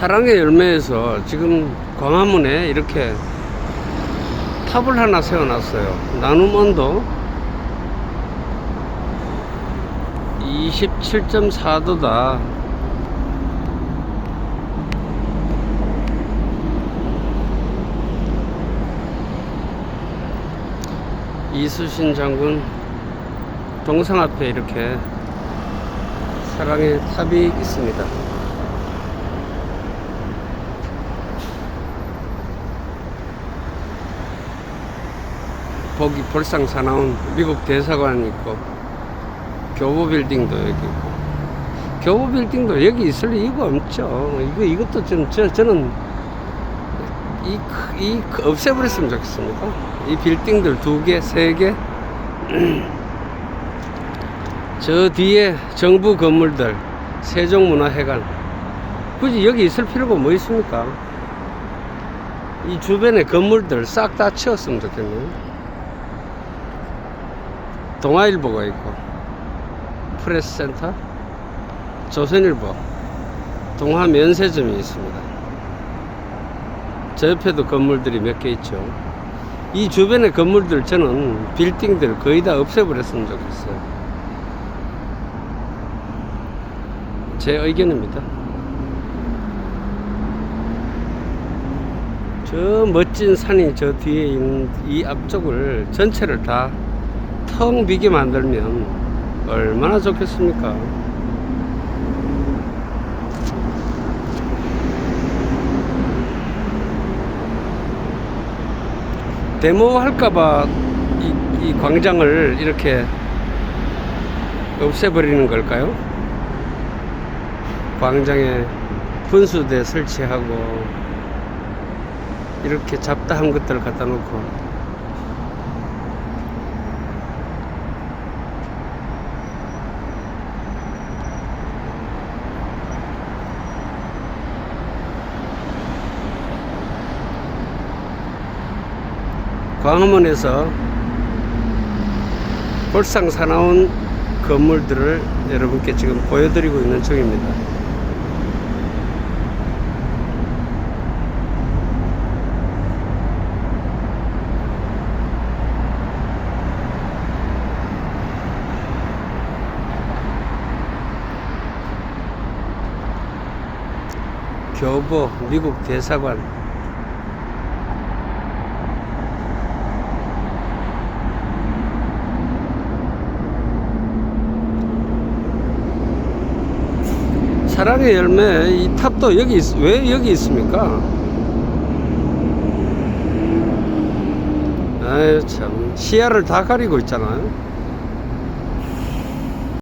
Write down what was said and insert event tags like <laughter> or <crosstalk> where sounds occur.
사랑의 열매에서 지금 광화문에 이렇게 탑을 하나 세워놨어요. 나눔 온도 27.4도다. 이수신 장군 동상 앞에 이렇게 사랑의 탑이 있습니다. 거기 볼상 사나운 미국 대사관 있고 교보 빌딩도 여기 있고 교보 빌딩도 여기 있을 이유가 없죠. 이거 이것도 좀 저, 저는 이, 크- 이 크- 없애버렸으면 좋겠습니다. 이 빌딩들 두 개, 세 개. <clears throat> 저 뒤에 정부 건물들, 세종문화회관. 굳이 여기 있을 필요가 뭐 있습니까? 이 주변의 건물들 싹 다 치웠으면 좋겠네요. 동아일보가 있고, 프레스센터, 조선일보, 동화면세점이 있습니다. 저 옆에도 건물들이 몇 개 있죠. 이 주변의 건물들 저는 빌딩들 거의 다 없애버렸으면 좋겠어요. 제 의견입니다. 저 멋진 산이 저 뒤에 있는 이 앞쪽을 전체를 다 텅 비게 만들면 얼마나 좋겠습니까? 데모 할까봐 이, 이 광장을 이렇게 없애버리는 걸까요? 광장에 분수대 설치하고 이렇게 잡다한 것들을 갖다 놓고 광화문에서 볼상 사나운 건물들을 여러분께 지금 보여드리고 있는 중입니다. 교보 미국 대사관 사랑의 열매 이 탑도 여기 있, 왜 여기 있습니까? 아유 참 시야를 다 가리고 있잖아요.